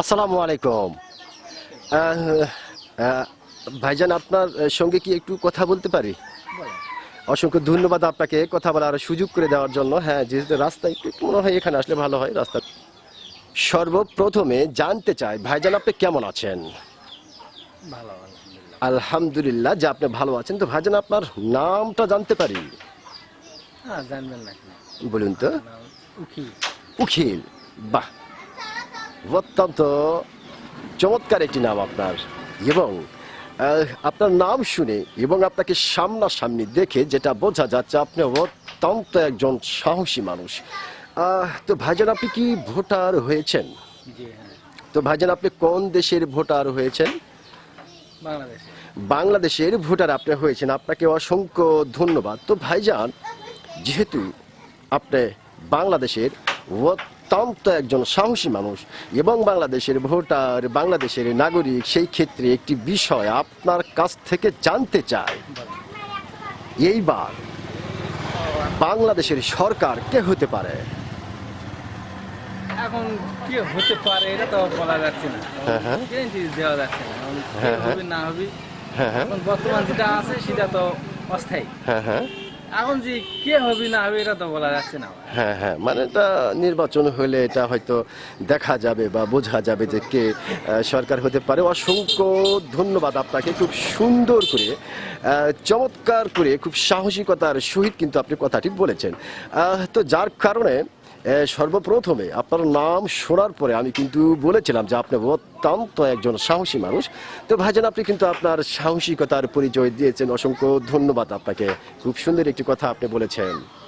আসসালামু আলাইকুম। ভাইজান আপনার সঙ্গে কি একটু কথা বলতে পারি? অসংখ্য ধন্যবাদ আপনাকে কথা বলার সুযোগ করে দেওয়ার জন্য। হ্যাঁ যেহেতু রাস্তা একটু মনে হয় এখানে আসলে ভালো হয় রাস্তা। সর্বপ্রথমে জানতে চাই ভাইজান আপনি কেমন আছেন? ভালো আলহামদুলিল্লাহ। যে আপনি ভালো আছেন। তো ভাইজান আপনার নামটা জানতে পারি? হ্যাঁ জানবেন না বলুন তো। উখিল বাহ অত্যন্ত চমৎকার একটি নাম আপনার। এবং আপনার নাম শুনে এবং আপনাকে সামনাসামনি দেখে যেটা বোঝা যাচ্ছে আপনি অত্যন্ত একজন সাহসী মানুষ। তো ভাইজান আপনি কি ভোটার হয়েছেন? হ্যাঁ। তো ভাইজান আপনি কোন দেশের ভোটার হয়েছেন? বাংলাদেশে। বাংলাদেশের ভোটার আপনি হয়েছেন। আপনাকে অসংখ্য ধন্যবাদ। তো ভাইজান যেহেতু আপনি বাংলাদেশের অত্যন্ত একজন সাহসী মানুষ এবং বাংলাদেশের ভোটার বাংলাদেশের নাগরিক সেই ক্ষেত্রে একটি বিষয় আপনার কাছ থেকে জানতে চাই। এইবার বাংলাদেশের সরকার কে হতে পারে? এখন কি হতে পারে এটা তো বলা যাচ্ছে না। হ্যাঁ, হ্যাঁ। গ্যারান্টি দেওয়া যাচ্ছে না। এখন কে হ্যাঁ, হ্যাঁ। হবে না হবে? এখন বর্তমান যেটা আছে সেটা তো অস্থায়ী। হ্যাঁ হ্যাঁ। এখন যে কে হবে না হবে, এটা তো বলা যাচ্ছে না। হ্যাঁ হ্যাঁ মানে এটা নির্বাচন হলে এটা হয়তো দেখা যাবে বা বোঝা যাবে যে কে সরকার হতে পারে। অসংখ্য ধন্যবাদ আপনাকে খুব সুন্দর করে চমৎকার করে, খুব সাহসিকতার সহিত কিন্তু আপনি কথাটি বলেছেন। তো যার কারণে সর্বপ্রথমে আপনার নাম শোনার পরে আমি কিন্তু বলেছিলাম যে আপনি অত্যন্ত একজন সাহসী মানুষ। তো ভাইজান, আপনি কিন্তু আপনার সাহসিকতার পরিচয় দিয়েছেন। অসংখ্য ধন্যবাদ আপনাকে। খুব সুন্দর একটি কথা আপনি বলেছেন।